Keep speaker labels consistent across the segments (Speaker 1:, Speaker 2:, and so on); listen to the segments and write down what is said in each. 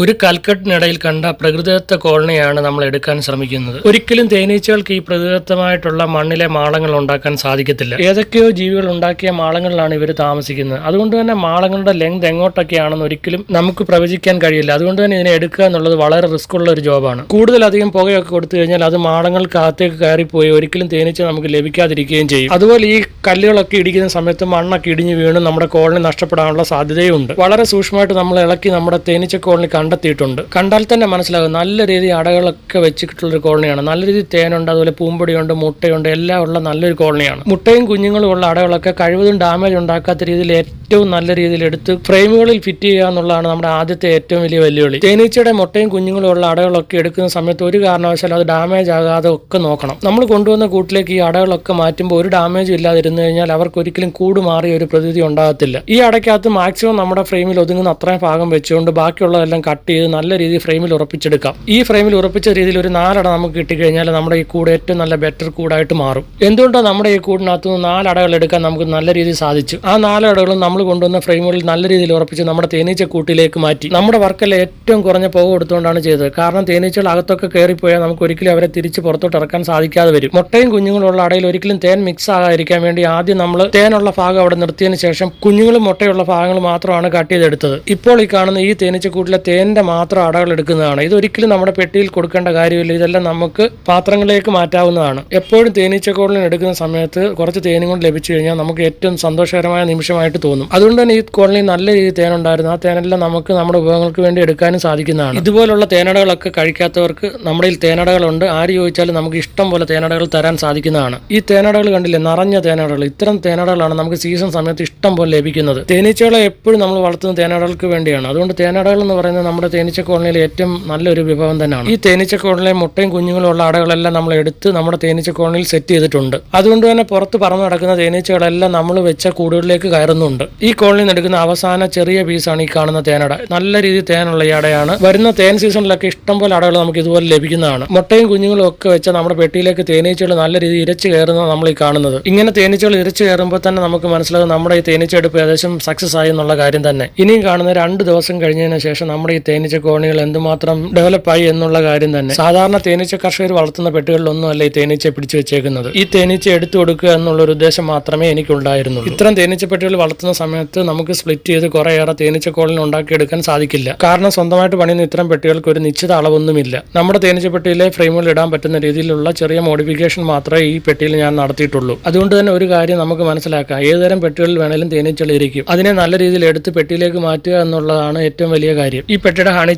Speaker 1: ഒരു കൽക്കെട്ടിനിടയിൽ കണ്ട പ്രകൃതിദത്ത കോളനിയാണ് നമ്മൾ എടുക്കാൻ ശ്രമിക്കുന്നത്. ഒരിക്കലും തേനീച്ചകൾക്ക് ഈ പ്രകൃതിദത്തമായിട്ടുള്ള മണ്ണിലെ മാളങ്ങൾ ഉണ്ടാക്കാൻ സാധിക്കത്തില്ല. ഏതൊക്കെയോ ജീവികൾ ഉണ്ടാക്കിയ മാളങ്ങളിലാണ് ഇവർ താമസിക്കുന്നത്. അതുകൊണ്ട് തന്നെ മാളങ്ങളുടെ ലെങ്ത് എങ്ങോട്ടൊക്കെയാണെന്ന് ഒരിക്കലും നമുക്ക് പ്രവചിക്കാൻ കഴിയില്ല. അതുകൊണ്ട് തന്നെ ഇതിനെ എടുക്കുക എന്നുള്ളത് വളരെ റിസ്ക് ഉള്ള ഒരു ജോബാണ് കൂടുതലധികം പുകയൊക്കെ കൊടുത്തു കഴിഞ്ഞാൽ അത് മാളങ്ങൾക്കകത്തേക്ക് കയറിപ്പോയി ഒരിക്കലും തേനീച്ച നമുക്ക് ലഭിക്കാതിരിക്കുകയും ചെയ്യും. അതുപോലെ ഈ കല്ലുകളൊക്കെ ഇടിക്കുന്ന സമയത്ത് മണ്ണൊക്കെ ഇടിഞ്ഞു വീണ് നമ്മുടെ കോളനി നഷ്ടപ്പെടാനുള്ള സാധ്യതയുണ്ട്. വളരെ സൂക്ഷ്മമായിട്ട് നമ്മൾ ഇളക്കി നമ്മുടെ തേനീച്ച കോളനി കണ്ടെത്തിയിട്ടുണ്ട്. കണ്ടാൽ തന്നെ മനസ്സിലാകും. നല്ല രീതിയിൽ അടകളൊക്കെ വെച്ചിട്ടുള്ളൊരു കോളനിയാണ്. നല്ല രീതിയിൽ തേനുണ്ട് അതുപോലെ പൂമ്പൊടിയുണ്ട് മുട്ടയുണ്ട് എല്ലാം ഉള്ള നല്ലൊരു കോളനിയാണ്. മുട്ടയും കുഞ്ഞുങ്ങളും ഉള്ള അടകളൊക്കെ കഴിവതും ഡാമേജ് ഉണ്ടാക്കാത്ത രീതിയിൽ ഏറ്റവും നല്ല രീതിയിൽ എടുത്ത് ഫ്രെയിമുകളിൽ ഫിറ്റ് ചെയ്യുക എന്നുള്ളതാണ് നമ്മുടെ ആദ്യത്തെ ഏറ്റവും വലിയ വെല്ലുവിളി. തേനീച്ചയുടെ മുട്ടയും കുഞ്ഞുങ്ങളും ഉള്ള അടകളൊക്കെ എടുക്കുന്ന സമയത്ത് ഒരു കാരണവശാലും അത് ഡാമേജ് ആകാതെ ഒക്കെ നോക്കണം. നമ്മൾ കൊണ്ടുവന്ന കൂട്ടിലേക്ക് ഈ അടകളൊക്കെ മാറ്റുമ്പോൾ ഒരു ഡാമേജും ഇല്ലാതിരുന്നു കഴിഞ്ഞാൽ അവർക്ക് ഒരിക്കലും കൂട് മാറിയ ഒരു പ്രതീതി ഉണ്ടാകത്തില്ല. ഈ അടയ്ക്കകത്ത് മാക്സിമം നമ്മുടെ ഫ്രെയിമിൽ ഒതുങ്ങുന്ന അത്രയും ഭാഗം വെച്ചുകൊണ്ട് ബാക്കിയുള്ളതെല്ലാം കട്ട് ചെയ്ത് നല്ല രീതിയിൽ ഫ്രെയിമിൽ ഉറപ്പിച്ചെടുക്കാം. ഈ ഫ്രെയിമിൽ ഉറപ്പിച്ച രീതിയിൽ ഒരു നാലട നമുക്ക് കിട്ടിക്കഴിഞ്ഞാൽ നമ്മുടെ ഈ കൂട് ഏറ്റവും നല്ല ബെറ്റർ കൂടായിട്ട് മാറും. എന്തുകൊണ്ടാണ് നമ്മുടെ ഈ കൂടിനകത്ത് നിന്ന് നാലടകൾ എടുക്കാൻ നമുക്ക് നല്ല രീതിയിൽ സാധിച്ചു? ആ നാലടകളും നമ്മൾ കൊണ്ടുവന്ന ഫ്രെയിമുകളിൽ നല്ല രീതിയിൽ ഉറപ്പിച്ച് നമ്മുടെ തേനീച്ച കൂട്ടിലേക്ക് മാറ്റി. നമ്മുടെ വർക്കല്ല ഏറ്റവും കുറഞ്ഞ പുക കൊടുത്തുകൊണ്ടാണ് ചെയ്തത്. കാരണം തേനീച്ചകൾ അകത്തൊക്കെ കയറിപ്പോയാൽ നമുക്ക് ഒരിക്കലും അവരെ തിരിച്ച് പുറത്തോട്ട് ഇറക്കാൻ സാധിക്കാതെ വരും. മുട്ടയും കുഞ്ഞുങ്ങളുള്ള അടയിൽ ഒരിക്കലും തേൻ മിക്സ് ആകാതിരിക്കാൻ വേണ്ടി ആദ്യം നമ്മൾ തേനുള്ള ഭാഗം അവിടെ നിർത്തിയതിനു ശേഷം കുഞ്ഞുങ്ങളും മുട്ടയുള്ള ഭാഗങ്ങൾ മാത്രമാണ് കട്ട് ചെയ്തെടുത്തത്. ഇപ്പോൾ ഈ കാണുന്ന ഈ തേനീച്ചക്കൂട്ടിലെ തേനിന്റെ മാത്രം അടകൾ എടുക്കുന്നതാണ്. ഇതൊരിക്കലും നമ്മുടെ പെട്ടിയിൽ കൊടുക്കേണ്ട കാര്യമില്ല. ഇതെല്ലാം നമുക്ക് പാത്രങ്ങളിലേക്ക് മാറ്റാവുന്നതാണ്. എപ്പോഴും തേനീച്ചക്കോളിന് എടുക്കുന്ന സമയത്ത് കുറച്ച് തേനും കൊണ്ട് ലഭിച്ചു കഴിഞ്ഞാൽ നമുക്ക് ഏറ്റവും സന്തോഷകരമായ നിമിഷമായിട്ട് തോന്നും. അതുകൊണ്ട് തന്നെ ഈ കോളനിയിൽ നല്ല രീതിയിൽ തേനുണ്ടായിരുന്നു. ആ തേനെല്ലാം നമുക്ക് നമ്മുടെ ഉപയോഗങ്ങൾക്ക് വേണ്ടി എടുക്കാനും സാധിക്കുന്നതാണ്. ഇതുപോലുള്ള തേനടകളൊക്കെ കഴിക്കാത്തവർക്ക് നമ്മുടെ തേനടകളുണ്ട്. ആര് ചോദിച്ചാലും നമുക്ക് ഇഷ്ടം പോലെ തേനടകൾ തരാൻ സാധിക്കുന്നതാണ്. ഈ തേനടകൾ കണ്ടില്ലേ? നിറഞ്ഞ തേനടകൾ. ഇത്തരം തേനടകളാണ് നമുക്ക് സീസൺ സമയത്ത് ഇഷ്ടം പോലെ ലഭിക്കുന്നത്. തേനീച്ചകളെ എപ്പോഴും നമ്മൾ വളർത്തുന്ന തേനടകൾക്ക് വേണ്ടിയാണ്. അതുകൊണ്ട് തേനടകൾ എന്ന് പറയുന്നത് നമ്മുടെ തേനീച്ച കോളനിയിൽ ഏറ്റവും നല്ലൊരു വിഭവം തന്നെയാണ്. ഈ തേനീച്ച കോളനിയിലെ മുട്ടയും കുഞ്ഞുങ്ങളും ഉള്ള അടകളെല്ലാം നമ്മൾ എടുത്ത് നമ്മുടെ തേനീച്ച കോളനിയിൽ സെറ്റ് ചെയ്തിട്ടുണ്ട്. അതുകൊണ്ട് തന്നെ പുറത്ത് പറന്ന് നടക്കുന്ന തേനീച്ചകളെല്ലാം നമ്മൾ വെച്ച കൂടുകളിലേക്ക് കയറുന്നുണ്ട്. ഈ കോളനിയിൽ നിന്ന് എടുക്കുന്ന അവസാന ചെറിയ പീസാണ് ഈ കാണുന്ന തേനട. നല്ല രീതിയിൽ തേനുള്ള ഈ അടയാണ്. വരുന്ന തേൻ സീസണിലൊക്കെ ഇഷ്ടംപോലെ അടകൾ നമുക്ക് ഇതുപോലെ ലഭിക്കുന്നതാണ്. മുട്ടയും കുഞ്ഞുങ്ങളും ഒക്കെ വെച്ച നമ്മുടെ പെട്ടിയിലേക്ക് തേനീച്ചകൾ നല്ല രീതിയിൽ ഇരച്ചു കയറുന്നത് നമ്മൾ ഈ കാണുന്നത്. ഇങ്ങനെ തേനീച്ചകൾ ഇരച്ചു കയറുമ്പോൾ തന്നെ നമുക്ക് മനസ്സിലാകും നമ്മുടെ ഈ തേനീച്ചയെടുപ്പ് ഏകദേശം സക്സസ് ആയി എന്നുള്ള കാര്യം തന്നെ. ഇനിയും കാണുന്ന രണ്ട് ദിവസം കഴിഞ്ഞതിന് ശേഷം നമ്മുടെ തേനീച്ച കോണികൾ എന്തുമാത്രം ഡെവലപ്പായി എന്നുള്ള കാര്യം തന്നെ. സാധാരണ തേനീച്ച കർഷകർ വളർത്തുന്ന പെട്ടുകളിലൊന്നും അല്ല ഈ തേനീച്ച പിടിച്ചു വെച്ചേക്കുന്നത്. ഈ തേനീച്ച എടുത്തു കൊടുക്കുക എന്നുള്ള ഒരു ഉദ്ദേശം മാത്രമേ എനിക്കുണ്ടായിരുന്നു ഇത്തരം തേനീച്ച പെട്ടികൾ വളർത്തുന്ന സമയത്ത് നമുക്ക് സ്പ്ലിറ്റ് ചെയ്ത് കുറേയേറെ തേനീച്ച കോളിന് ഉണ്ടാക്കിയെടുക്കാൻ സാധിക്കില്ല. കാരണം സ്വന്തമായിട്ട് പണിയുന്ന ഇത്തരം പെട്ടികൾക്ക് ഒരു നിശ്ചിത അളവൊന്നുമില്ല. നമ്മുടെ തേനീച്ച പെട്ടിയിലെ ഫ്രെയിമുകൾ ഇടാൻ പറ്റുന്ന രീതിയിലുള്ള ചെറിയ മോഡിഫിക്കേഷൻ മാത്രമേ ഈ പെട്ടിയിൽ ഞാൻ നടത്തിയിട്ടുള്ളൂ. അതുകൊണ്ട് തന്നെ ഒരു കാര്യം നമുക്ക് മനസ്സിലാക്കാം. ഏതുതരം പെട്ടികളിൽ വേണേലും തേനീച്ചകൾ ഇരിക്കും. അതിനെ നല്ല രീതിയിൽ എടുത്ത് പെട്ടിയിലേക്ക് മാറ്റുക എന്നുള്ളതാണ് ഏറ്റവും വലിയ കാര്യം. ഈ പെട്ടിയുടെ ഹണി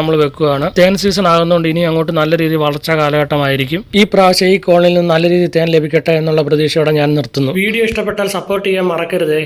Speaker 1: നമ്മൾ വെക്കുകയാണ്. തേൻ സീസൺ ആകുന്നതുകൊണ്ട് ഇനി അങ്ങോട്ട് നല്ല രീതിയിൽ വളർച്ചാ കാലഘട്ടമായിരിക്കും. ഈ പ്രാവശ്യം ഈ കോണിൽ നിന്ന് നല്ല രീതിയിൽ തേൻ ലഭിക്കട്ടെ എന്നുള്ള പ്രതീക്ഷയോടെ ഞാൻ നിർത്തുന്നു. വീഡിയോ ഇഷ്ടപ്പെട്ടാൽ സപ്പോർട്ട് ചെയ്യാൻ മറക്കരുതേ.